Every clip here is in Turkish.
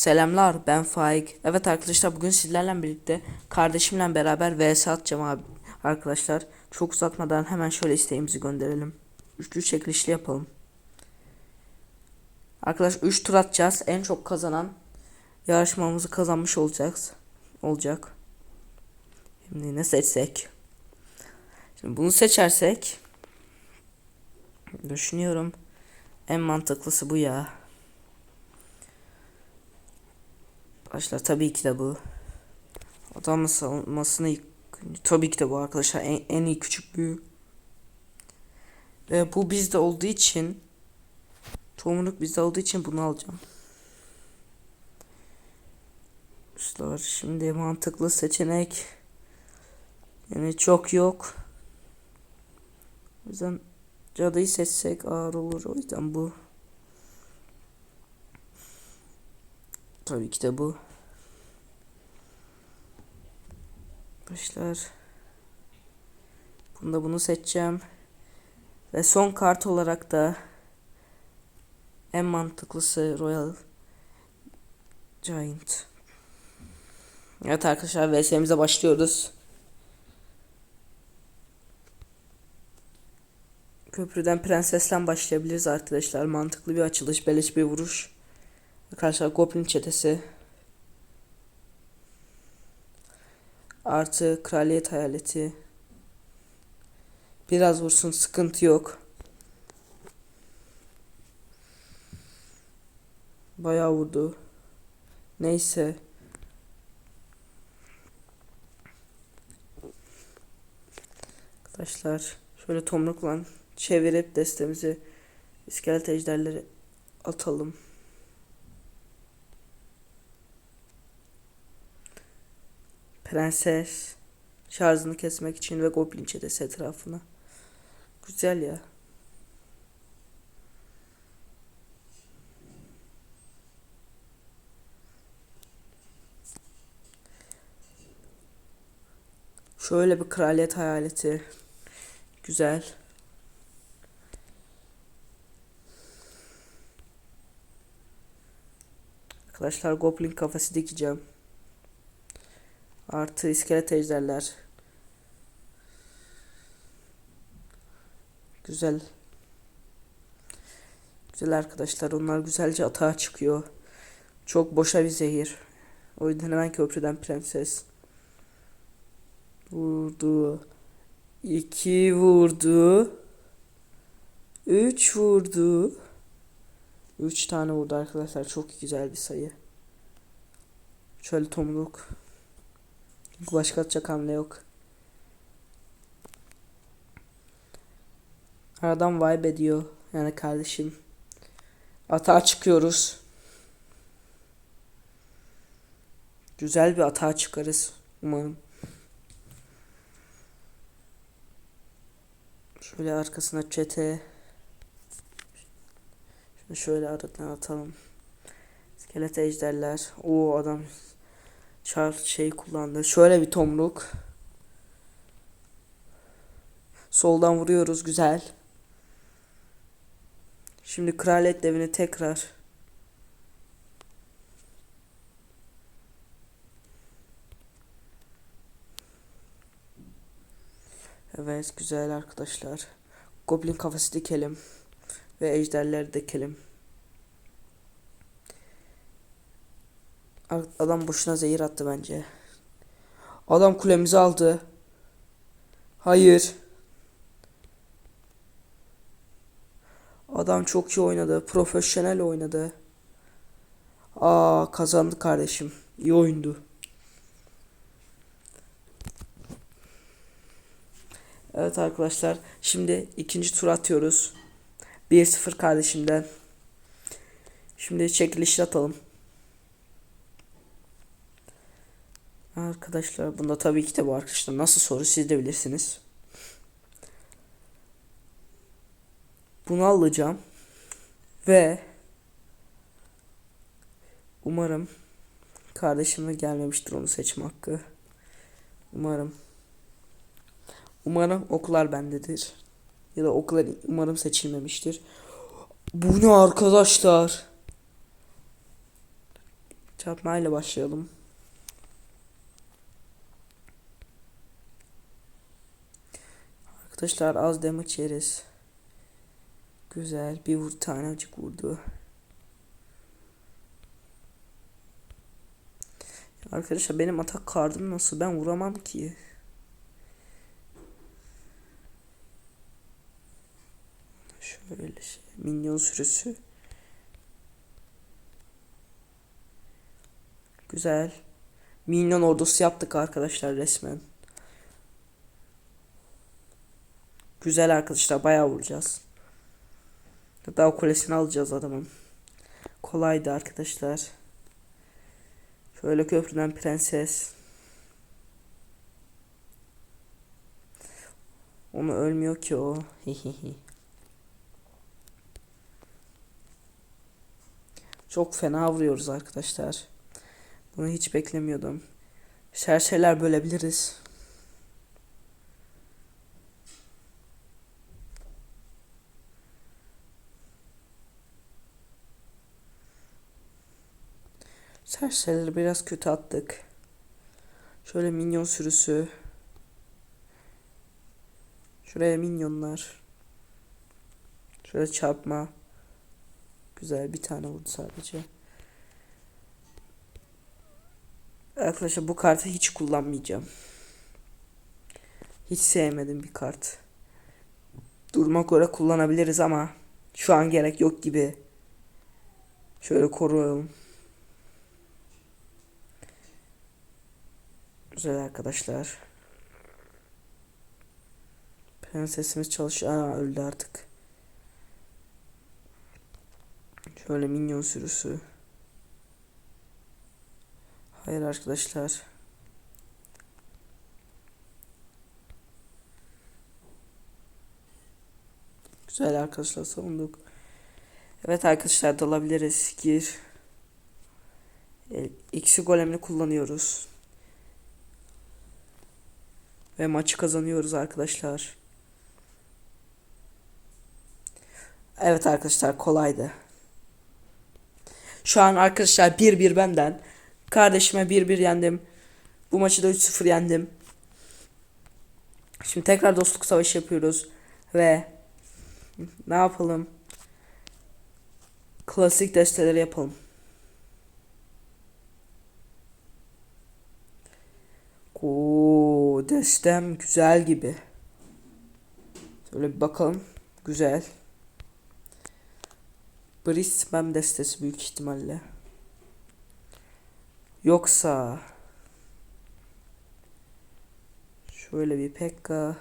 Selamlar ben Faik. Evet arkadaşlar bugün sizlerle birlikte kardeşimle beraber vs atacağım abi arkadaşlar. Çok uzatmadan hemen şöyle isteğimizi gönderelim. Üçlü çekilişli yapalım. Arkadaş 3 tur atacağız. En çok kazanan yarışmamızı kazanmış olacağız. Olacak. Şimdi ne seçsek? Şimdi bunu seçersek düşünüyorum. En mantıklısı bu ya. Arkadaşlar tabii ki de bu. Adam savunmasını tabii ki de bu arkadaşlar en, en iyi küçük büyü. Ve bu bizde olduğu için Tomruk bizde olduğu için bunu alacağım. Arkadaşlar şimdi mantıklı seçenek yani çok yok. O yüzden cadıyı seçsek ağır olur. O yüzden bu. Tabii ki de bu. Arkadaşlar. Bunda bunu seçeceğim. Ve son kart olarak da en mantıklısı Royal Giant. Evet arkadaşlar VS'mize başlıyoruz. Köprüden prensesle başlayabiliriz arkadaşlar. Mantıklı bir açılış, beleş bir vuruş. Arkadaşlar Goblin çetesi. Artı kraliyet hayaleti. Biraz vursun sıkıntı yok. Bayağı vurdu. Neyse. Arkadaşlar şöyle tomrukla çevirip destemizi iskelet ejderleri atalım. Prenses şarjını kesmek için ve goblin çetesi etrafına. Güzel ya. Şöyle bir kraliyet hayaleti. Güzel. Arkadaşlar goblin kafası dikeceğim. Artı iskelet ejderler. Güzel. Güzel arkadaşlar. Onlar güzelce atağa çıkıyor. Çok boşa bir zehir. O yüzden hemen köprüden prenses. Vurdu. İki vurdu. Üç vurdu. Üç tane vurdu arkadaşlar. Çok güzel bir sayı. Şöyle tomruk. Başka atacak hamle yok. Aradan vibe ediyor. Yani kardeşim. Atağa çıkıyoruz. Güzel bir atağa çıkarız. Umarım. Şöyle arkasına çete. Şunu şöyle aradan atalım. İskelet ejderler. O adam çar şey kullandı. Şöyle bir tomruk. Soldan vuruyoruz güzel. Şimdi kraliyet devini tekrar. Evet güzel arkadaşlar. Goblin kafası dikelim. Ve ejderleri dikelim. Adam boşuna zehir attı bence. Adam kulemizi aldı. Hayır. Adam çok iyi oynadı. Profesyonel oynadı. Aa kazandı kardeşim. İyi oyundu. Evet arkadaşlar. Şimdi ikinci tur atıyoruz. 1-0 kardeşimden. Şimdi çekilişi atalım. Arkadaşlar bunda tabii ki de bu arkadaşlar nasıl soru siz de bilirsiniz. Bunu alacağım. Ve umarım kardeşime gelmemiştir onu seçme hakkı. Umarım. Umarım okular bendedir. Ya da okular umarım seçilmemiştir. Bu ne arkadaşlar? Çarpmayla başlayalım. Arkadaşlar az damage yeriz. Güzel. Bir vur tanecik vurdu. Arkadaşlar benim atak kardım nasıl? Ben vuramam ki. Şöyle şey. Minyon sürüsü. Güzel. Minyon ordusu yaptık arkadaşlar resmen. Güzel arkadaşlar bayağı vuracağız. Daha kulesini alacağız adamın. Kolaydı arkadaşlar. Şöyle köprüden prenses. Onu ölmüyor ki o. Çok fena vuruyoruz arkadaşlar. Bunu hiç beklemiyordum. Şerşeler bölebiliriz. Serçeleri biraz kötü attık. Şöyle minyon sürüsü. Şuraya minyonlar. Şöyle çarpma. Güzel bir tane vurdu sadece. Arkadaşlar bu kartı hiç kullanmayacağım. Hiç sevmedim bir kart. Duruma göre kullanabiliriz ama şu an gerek yok gibi. Şöyle koruyalım. Güzel arkadaşlar. Prensesimiz çalışıyor. Aa, öldü artık. Şöyle minyon sürüsü. Hayır arkadaşlar. Güzel arkadaşlar savunduk. Evet arkadaşlar dalabiliriz. Gir. X'i golemini kullanıyoruz. Ve maçı kazanıyoruz arkadaşlar. Evet arkadaşlar kolaydı. Şu an arkadaşlar 1-1 benden. Kardeşime 1-1 yendim. Bu maçı da 3-0 yendim. Şimdi tekrar dostluk savaşı yapıyoruz. Ve ne yapalım? Klasik desteleri yapalım. Oo, destem güzel gibi. Şöyle bir bakalım. Güzel. Brisbane destesi büyük ihtimalle. Yoksa şöyle bir Pekka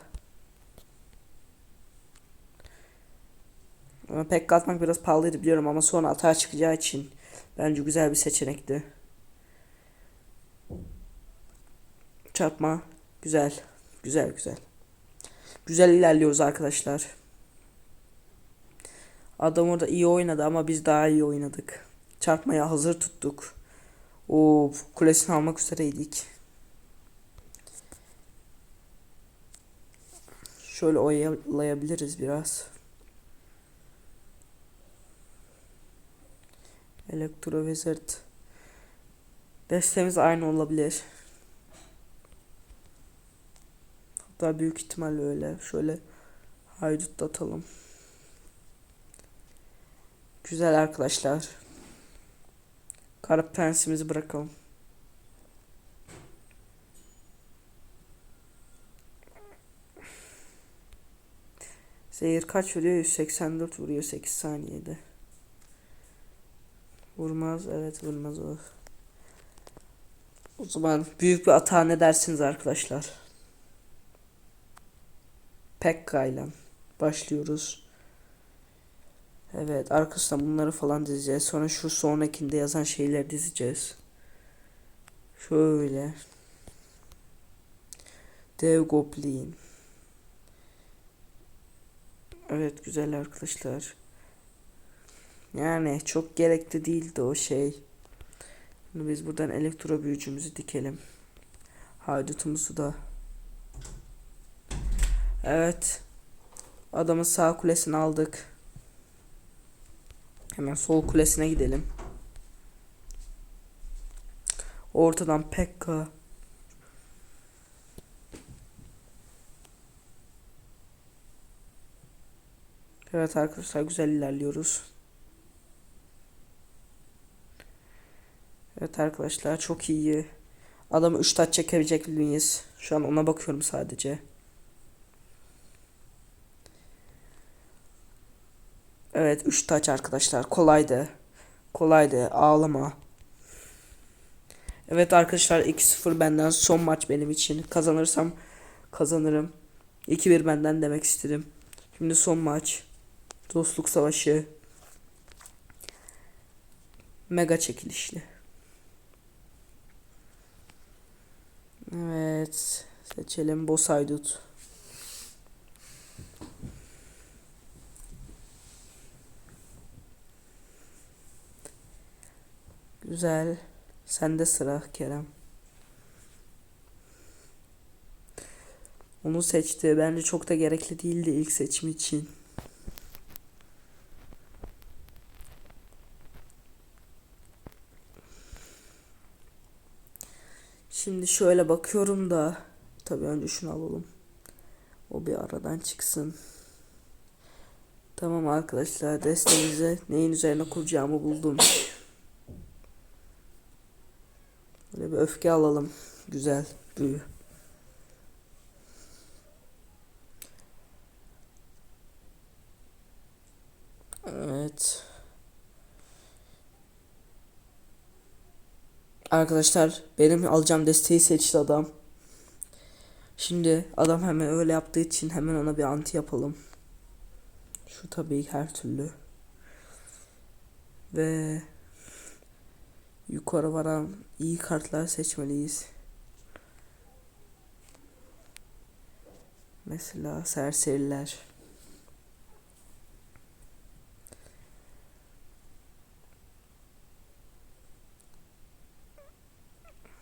Pekka atmak biraz pahalıydı biliyorum ama sonra atağa çıkacağı için bence güzel bir seçenekti. Çarpma. Güzel. Güzel güzel. Güzel ilerliyoruz arkadaşlar. Adam orada iyi oynadı ama biz daha iyi oynadık. Çarpmaya hazır tuttuk. O kulesini almak üzereydik. Şöyle oyalayabiliriz biraz. Elektro Wizard. Destemiz aynı olabilir. Hatta büyük ihtimalle öyle. Şöyle haydut da atalım. Güzel arkadaşlar. Kara prensimizi bırakalım. Zehir kaç vuruyor? 184 vuruyor 8 saniyede. Vurmaz. Evet vurmaz o. O zaman büyük bir hata ne dersiniz arkadaşlar? Pekka ile başlıyoruz. Evet arkasından bunları falan dizeceğiz. Sonra şu sonrakinde yazan şeyleri dizeceğiz. Şöyle. Dev Goblin. Evet güzel arkadaşlar. Yani çok gerekli değildi o şey. Şimdi biz buradan elektro büyücümüzü dikelim. Haydutumuzu da. Evet. Adamın sağ kulesini aldık. Hemen sol kulesine gidelim. Ortadan Pekka. Evet arkadaşlar güzel ilerliyoruz. Evet arkadaşlar çok iyi. Adamı 3 taç çekebilecek miyiz? Şu an ona bakıyorum sadece. Evet 3 taç arkadaşlar. Kolaydı. Kolaydı. Ağlama. Evet arkadaşlar 2-0 benden son maç benim için. Kazanırsam kazanırım. 2-1 benden demek istedim. Şimdi son maç. Dostluk savaşı. Mega çekilişli. Evet. Seçelim Boss Güzel. Sende sıra Kerem. Onu seçti. Bence çok da gerekli değildi ilk seçim için. Şimdi şöyle bakıyorum da tabii önce şunu alalım. O bir aradan çıksın. Tamam arkadaşlar destemizi neyin üzerine kuracağımı buldum. Böyle bir öfke alalım. Güzel büyü. Evet. Arkadaşlar benim alacağım desteği seçti adam. Şimdi adam hemen öyle yaptığı için hemen ona bir anti yapalım. Şu tabii her türlü. Ve yukarı varan iyi kartlar seçmeliyiz. Mesela serseriler.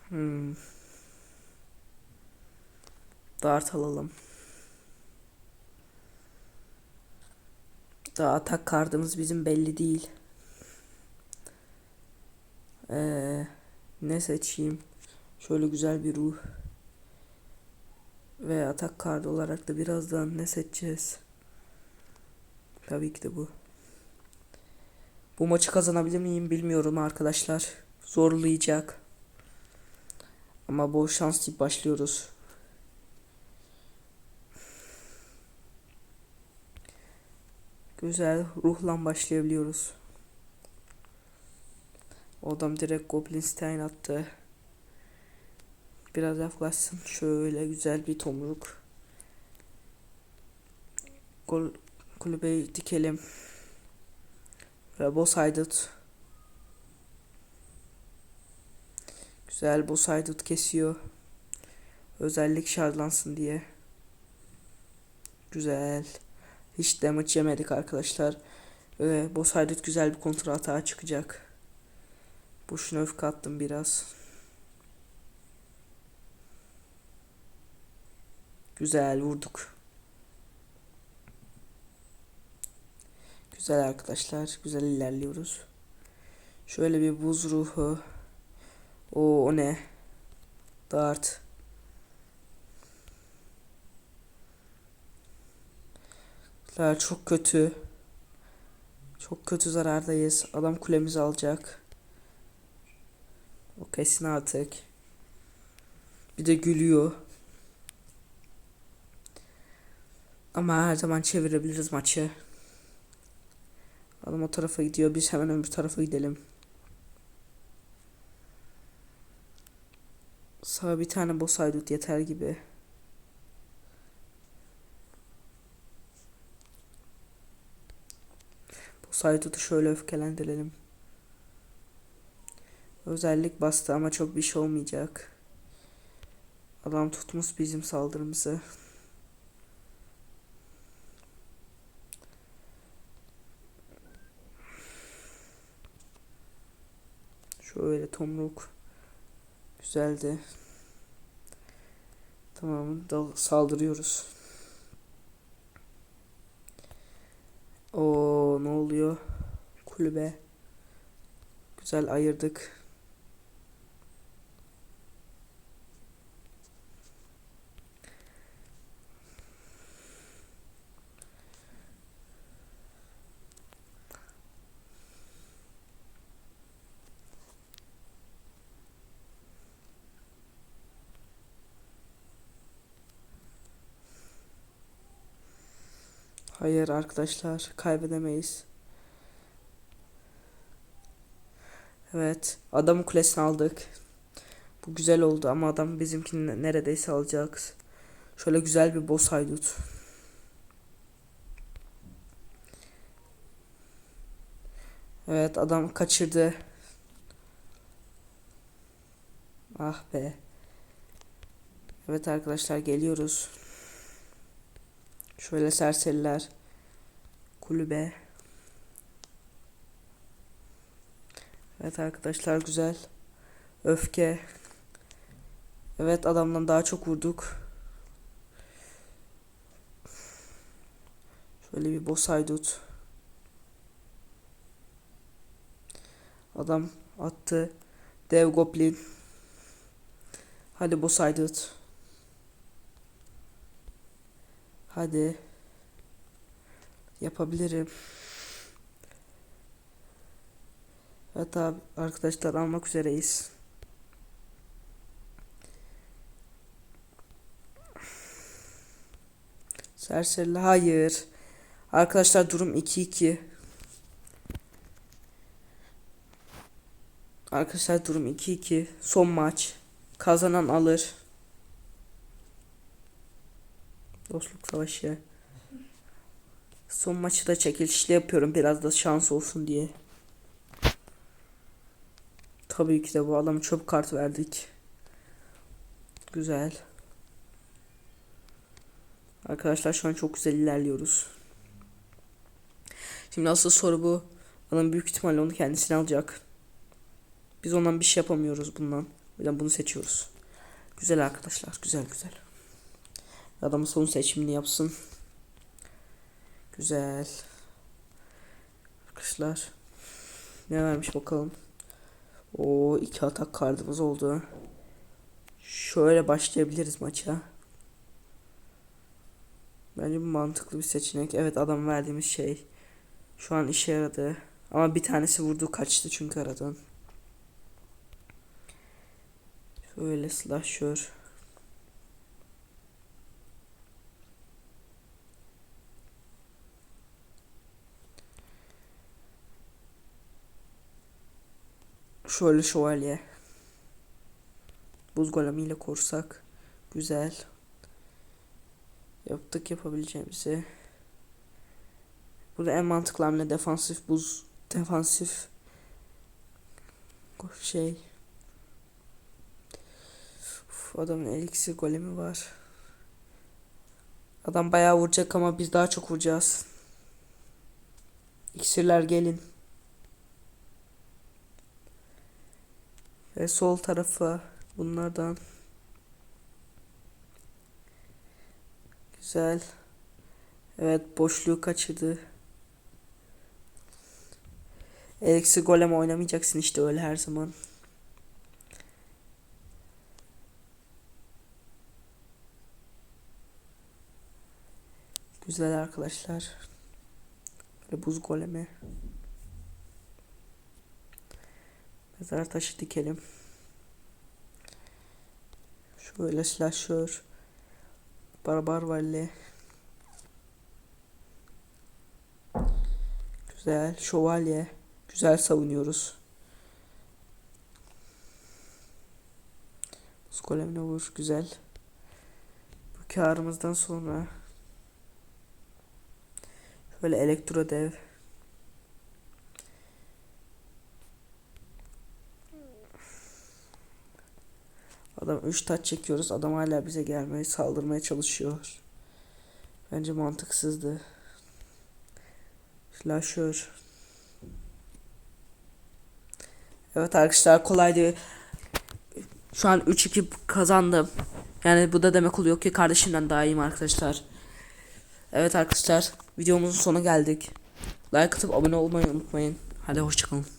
Hmm. Dart alalım. Daha atak kardımız bizim belli değil. Ee, ne seçeyim? Şöyle güzel bir ruh. Ve atak kartı olarak da birazdan ne seçeceğiz? Tabii ki de bu. Bu maçı kazanabilir miyim bilmiyorum arkadaşlar. Zorlayacak. Ama bol şans deyip başlıyoruz. Güzel ruhla başlayabiliyoruz. O adam direkt Goblin Stein attı. Biraz yaklaşsın. Şöyle güzel bir tomruk. Gol kulübeyi dikelim. Ve boss haydut. Güzel boss haydut kesiyor. Özellik şarjlansın diye. Güzel. Hiç damage yemedik arkadaşlar. Ve boss haydut güzel bir kontra atağa çıkacak. Boşuna öfke attım biraz. Güzel vurduk. Güzel arkadaşlar. Güzel ilerliyoruz. Şöyle bir buz ruhu. O, o ne? Dart. Çok kötü. Çok kötü zarardayız. Adam kulemizi alacak. O kesin artık. Bir de gülüyor. Ama her zaman çevirebiliriz maçı. Adam o tarafa gidiyor. Biz hemen öbür tarafa gidelim. Sağ bir tane boss yeter gibi. Boss şöyle öfkelendirelim. Özellik bastı ama çok bir şey olmayacak. Adam tutmuş bizim saldırımızı. Şöyle tomruk. Güzeldi. Tamam da saldırıyoruz. O ne oluyor? Kulübe. Güzel ayırdık. Hayır arkadaşlar kaybedemeyiz. Evet adamın kulesini aldık. Bu güzel oldu ama adam bizimkini neredeyse alacak. Şöyle güzel bir boss haydut. Evet adam kaçırdı. Ah be. Evet arkadaşlar geliyoruz. Şöyle serseriler. Kulübe. Evet arkadaşlar güzel. Öfke. Evet adamdan daha çok vurduk. Şöyle bir boss haydut. Adam attı. Dev goblin. Hadi boss haydut. Hadi. Yapabilirim. Abi arkadaşlar almak üzereyiz. Serseriler hayır. Arkadaşlar durum 2-2. Arkadaşlar durum 2-2. Son maç. Kazanan alır. Dostluk savaşı. Son maçı da çekilişli yapıyorum biraz da şans olsun diye. Tabii ki de bu adamı çöp kart verdik. Güzel. Arkadaşlar şu an çok güzel ilerliyoruz. Şimdi asıl soru bu. Adam büyük ihtimalle onu kendisine alacak. Biz ondan bir şey yapamıyoruz bundan. O yüzden bunu seçiyoruz. Güzel arkadaşlar. Güzel güzel. Adamın son seçimini yapsın. Güzel. Arkadaşlar. Ne vermiş bakalım. O iki atak kardımız oldu. Şöyle başlayabiliriz maça. Bence bu mantıklı bir seçenek. Evet adam verdiğimiz şey şu an işe yaradı. Ama bir tanesi vurdu kaçtı çünkü aradan. Şöyle slasher. Şöyle şövalye. Buz golemiyle korsak. Güzel. Yaptık yapabileceğimizi. Burada en mantıklı hamle defansif buz defansif şey Uf, adamın elixir golemi var. Adam bayağı vuracak ama biz daha çok vuracağız. İksirler gelin. Ve sol tarafa bunlardan Güzel. Evet boşluğu kaçırdı. Eksi golem oynamayacaksın işte öyle her zaman. Güzel arkadaşlar. Böyle buz golemi. Mezar taşı dikelim. Şöyle slasher. Barbar Valley. Güzel. Şövalye. Güzel savunuyoruz. Buz golemine vur. Güzel. Bu karımızdan sonra şöyle elektro dev. Adam 3 taç çekiyoruz. Adam hala bize gelmeye, saldırmaya çalışıyor. Bence mantıksızdı. Slasher. Evet arkadaşlar kolaydı. Şu an 3-2 kazandım. Yani bu da demek oluyor ki kardeşimden daha iyiyim arkadaşlar. Evet arkadaşlar videomuzun sonuna geldik. Like atıp abone olmayı unutmayın. Hadi hoşçakalın.